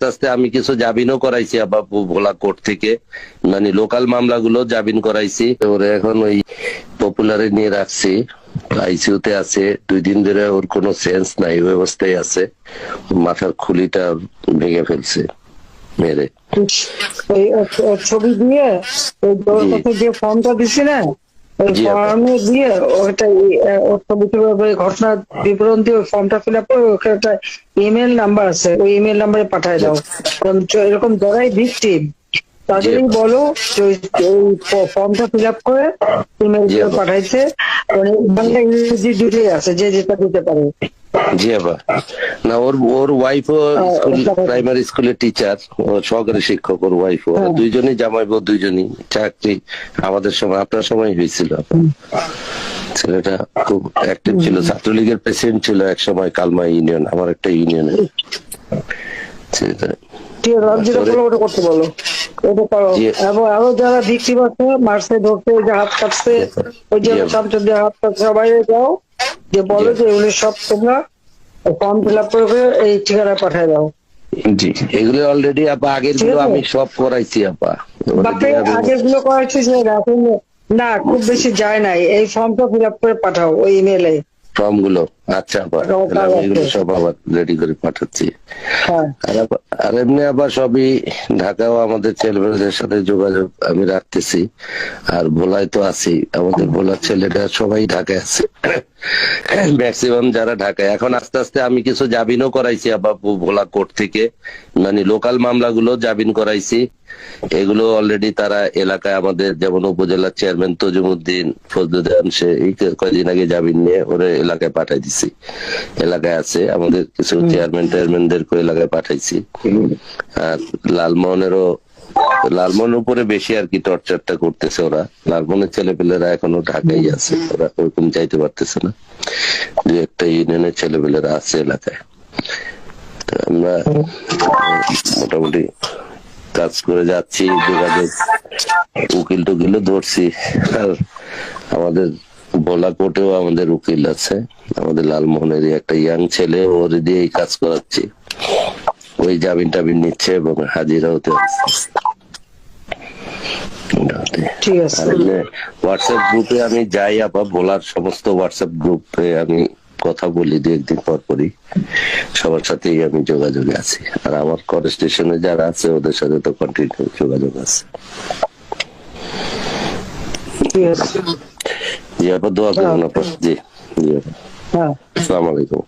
আস্তে আস্তে আমি কিছু জামিনও করাইছি আবার ভোলা কোর্ট থেকে। মানে লোকাল মামলাগুলো জামিন করাইছি। ওরে এখন ওই পপুলারে নিয়ে রাখছি। আইসিউতে আছে। দুই দিন ধরে ওর কোনো সেন্স নাই ওই অবস্থায় আছে। মাথার খুলিটা ভেঙে ফেলছে মেরে। ছবি দিয়ে ওই তোর যে ফর্মটা দিছি না। ফর্মে দিয়ে ওটা ই- আহ, ওর ছবি তুলে ওই ঘটনার বিবরণ দিয়ে ফর্মটা ফিল আপ করে ওখানে একটা ইমেল নাম্বার আছে ওই ইমেল নাম্বারে পাঠায় দাও। কারণ এরকম যারাই ভিকটিম তাদেরই বলো যে ওই ফর্মটা ফিল আপ করে ইমেল পাঠাইছে। মানে ইংরেজি দুটোই আছে যে যেটা দিতে পারে। জি আবার না ওর ওর ওয়াইফও স্কুল প্রাইমারি স্কুলের টিচার সহকারী শিক্ষক ওর ওয়াইফ হ্যাঁ। দুইজনই জামাই বউ দুইজনই চাকরি। আমাদের সময় আপনার সময় হয়েছিল। ছেলেটা খুব অ্যাক্টিভ ছিল। ছাত্রলীগের প্রেসিডেন্ট ছিল এক সময় কালমা ইউনিয়ন আমার একটা ইউনিয়নে ছেলেটা। করতে বলো। আরও যারা ভিকটিম আছে মারছে ধরছে হাত কাটছে ওই যে সবাই যাও। যে বলো যে এগুলো সব তোমরা ফর্ম ফিল আপ করে এই ঠিকানায় পাঠিয়ে দাও। জি এগুলো অলরেডি আপা আগেরগুলো আমি সব করাইছি আপা। বাকি আগেরগুলো করেছি যে এখন না খুব বেশি যায় নাই। এই ফর্মটা ফিল আপ করে পাঠাও ওই ইমেলে ফর্মগুলো আচ্ছা আপা এগুলো সব আবার রেডি করে পাঠাচ্ছি। হ্যাঁ। আর আর এমনি আবার সবই ঢাকাও আমাদের ছেলেমেয়েদের সাথে যোগাযোগ আমি রাখতেছি। আর ভোলায় তো আছি আমাদের ভোলার ছেলেটা সবাই ঢাকায় আছে। ম্যাক্সিমাম যারা ঢাকায় এখন আস্তে আস্তে আমি কিছু জামিনও করাইছি আবার ভো- ভোলা কোর্ট থেকে। মানে লোকাল মামলাগুলো জামিন করাইছি। এগুলো অলরেডি তারা এলাকায় আমাদের যেমন উপজেলার চেয়ারম্যান তজুমুদ্দিন ফজলুদ্দিন সে এই কয়দিন আগে জামিন নিয়ে ওরা এলাকায় পাঠাই দিছি। এলাকায় আছে আমাদের কিছু চেয়ারম্যান টেয়ারম্যানদেরকে এলাকায় পাঠাইছি। আর লালমোহনেরও লালমোহনের উপরে বেশি আর কি টর্চারটা করতেছে ওরা। লালমোহনের ছেলেপেলেরা এখনও ঢাকাই আছে ওরা ওরকম যাইতে পারতেছে না। দু একটা ইউনিয়নের ছেলেপেলেরা আছে এলাকায়। আমরা মোটামুটি কাজ করে যাচ্ছি যোগাযোগ উকিল টুকিলও ধরছি। আর আমাদের ভোলা কোর্টেও আমাদের উকিল আছে। আমাদের লালমোহনেরই একটা ইয়াং ছেলে ওর দিয়েই কাজ করাচ্ছি। ওই জামিন টামিন নিচ্ছে এবং হাজিরা হতে। ঠিক আছে। হোয়াটসঅ্যাপ গ্রুপে আমি যাই আপা ভোলার সমস্ত হোয়াটসঅ্যাপ গ্রুপে আমি কথা বলি দু একদিন পর পরই। সবার সাথেই আমি যোগাযোগে আছি। আর আমার কর স্টেশনে যারা আছে ওদের সাথে তো কন্টিনিউ যোগাযোগ আছে। জি আপা দোয়া করুন আপা জি জি। আপা হ্যাঁ। আসসালামু আলাইকুম।